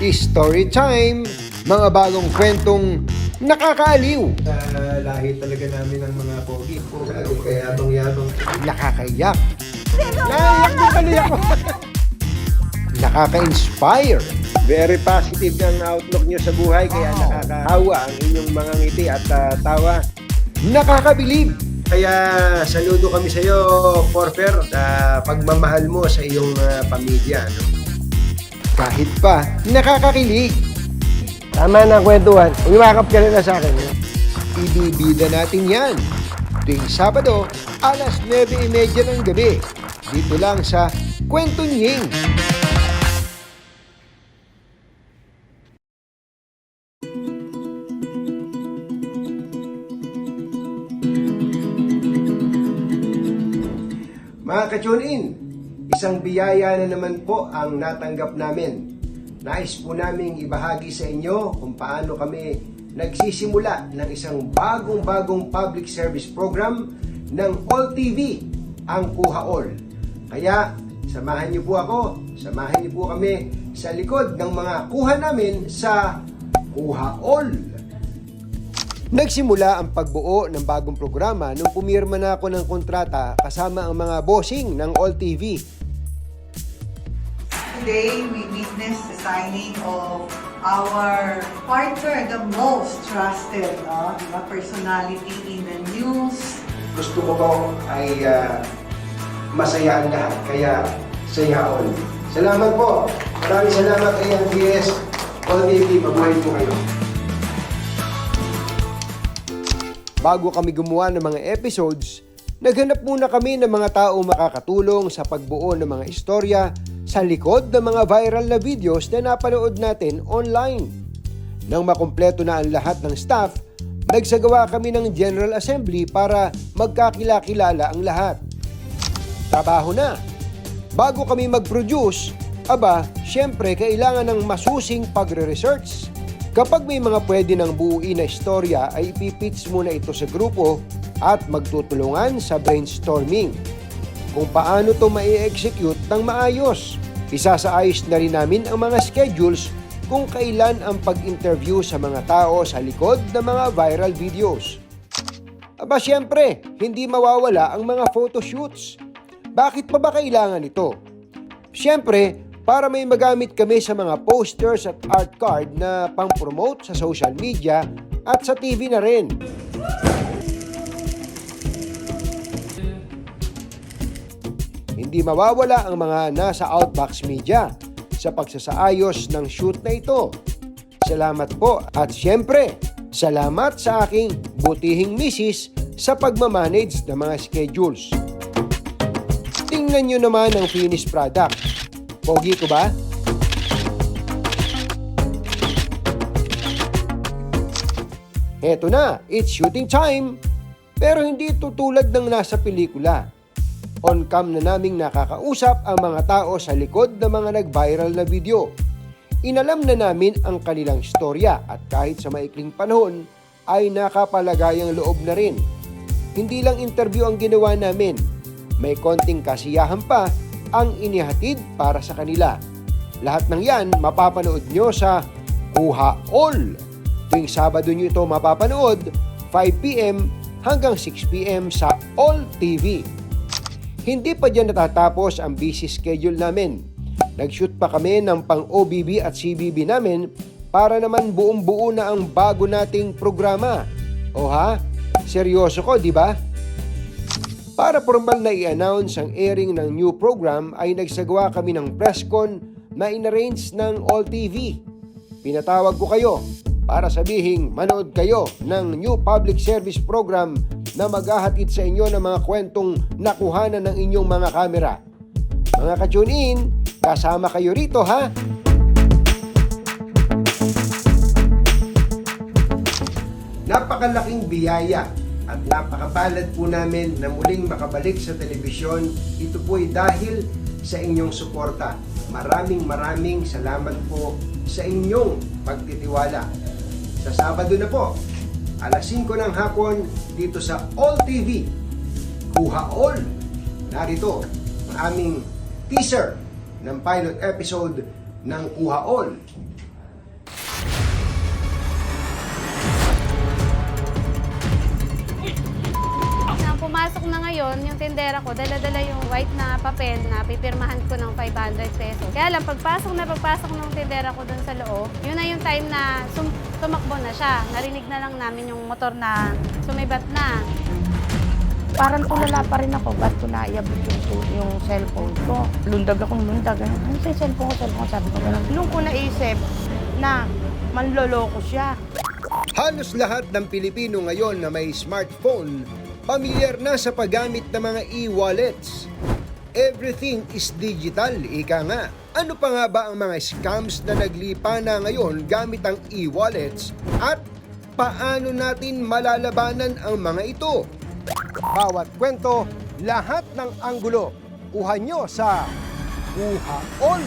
Story time! Mga bagong kwentong nakakaaliw, Sa lahi talaga namin ng mga pogi. Lalo kaya yabang-yabang. nakakaiyak, naiyak na tuloy ako. Nakaka-inspire, Very positive ang outlook nyo sa buhay kaya nakakahawa ang inyong mga ngiti at ah, tawa. nakakabilib, Kaya saludo kami sa iyo, Forfer, sa pagmamahal mo sa iyong ah, pamilya. No? Kahit pa nakakakilig. Tama na kwentuhan. Umimakap ka na sa akin. Ibibida natin yan. Tuwing Sabado, alas 9.30 ng gabi. Dito lang sa Kwento Nying. Mga ka-tune-in, isang biyaya na naman po ang natanggap namin. Nais po naming ibahagi sa inyo kung paano kami nagsisimula ng isang bagong-bagong public service program ng All TV, ang Kuha All. Kaya, samahan niyo po ako, samahan niyo po kami sa likod ng mga kuha namin sa Kuha All. Nagsimula ang pagbuo ng bagong programa nung pumirma na ako ng kontrata kasama ang mga bossing ng All TV. Today, we witnessed the signing of our partner, the most trusted diba, personality in the news. gusto ko po ay ah, masaya ang lahat. Kaya saya all. Salamat po. Maraming salamat kay MTS. All TV, mabuhay po kayo. Bago kami gumawa ng mga episodes, naghanap muna kami ng mga tao makakatulong sa pagbuo ng mga istorya sa likod ng mga viral na videos na napanood natin online. Nang makumpleto na ang lahat ng staff, nagsagawa kami ng General Assembly para magkakilakilala ang lahat. Trabaho na! Bago kami mag-produce, aba, syempre kailangan ng masusing pagre-research. Kapag may mga pwede ng buuin na istorya ay ipipitch muna ito sa grupo at magtutulungan sa brainstorming kung paano to mai-execute ng maayos. Isasaayos na rin namin ang mga schedules kung kailan ang pag-interview sa mga tao sa likod ng mga viral videos. Aba syempre, hindi mawawala ang mga photoshoots. Bakit pa ba kailangan ito? Syempre, para may magamit kami sa mga posters at art card na pang-promote sa social media at sa TV na rin. Hindi mawawala ang mga nasa Outbox Media sa pagsasaayos ng shoot na ito. Salamat po at siyempre, salamat sa aking butihing misis sa pagmamanage ng mga schedules. Tingnan nyo naman ang finished product. Pogi ko ba? Heto na, it's shooting time! Pero hindi ito tulad ng nasa pelikula. On-cam na naming nakakausap ang mga tao sa likod ng mga nag-viral na video. Inalam na namin ang kanilang istorya at kahit sa maikling panahon ay nakapalagayang loob na rin. Hindi lang interview ang ginawa namin, may konting kasiyahan pa ang inihatid para sa kanila. Lahat ng yan mapapanood nyo sa Kuha All. Tuwing Sabado nyo ito mapapanood 5pm hanggang 6pm sa All TV. Hindi pa dyan natatapos ang busy schedule namin. Nag-shoot pa kami ng pang OBB at CBB namin para naman buong buo na ang bago nating programa. O ha? Seryoso ko, di ba? Para formal na i-announce ang airing ng new program ay nagsagawa kami ng press con na inarrange ng All TV. Pinatawag ko kayo para sabihing manood kayo ng new public service program na maghahatid sa inyo ng mga kwentong nakuhanan ng inyong mga kamera. Mga ka-tune in, kasama kayo rito ha! Napakalaking biyaya at napakabalad po namin na muling makabalik sa telebisyon. Ito po ay dahil sa inyong suporta. Maraming maraming salamat po sa inyong pagtitiwala. Sa Sabado na po, alas 5 ng hapon dito sa All TV. Kuha All! Narito ang aming teaser ng pilot episode ng Kuha All. pumasok na ngayon, yung tindera ko, dala-dala yung white na papel na pipirmahan ko ng 500 pesos. Kaya lang, pagpasok na pagpasok ng tindera ko dun sa loob, yun na yung time na sum- tumakbo na siya. Narinig na lang namin yung motor na sumibat na. Parang tulala pa rin ako, ba't ko naiabot yung, yung cellphone ko? Lundag akong lundag. Ano sa cellphone ko, cellphone ko, sabi ko gano'n. Nung ko naisip na manloloko siya. Halos lahat ng Pilipino ngayon na may smartphone, pamilyar na sa paggamit ng mga e-wallets. Everything is digital, ika nga. Ano pa nga ba ang mga scams na naglipa na ngayon gamit ang e-wallets at paano natin malalabanan ang mga ito? Bawat kwento, lahat ng anggulo, kuha nyo sa Buhaon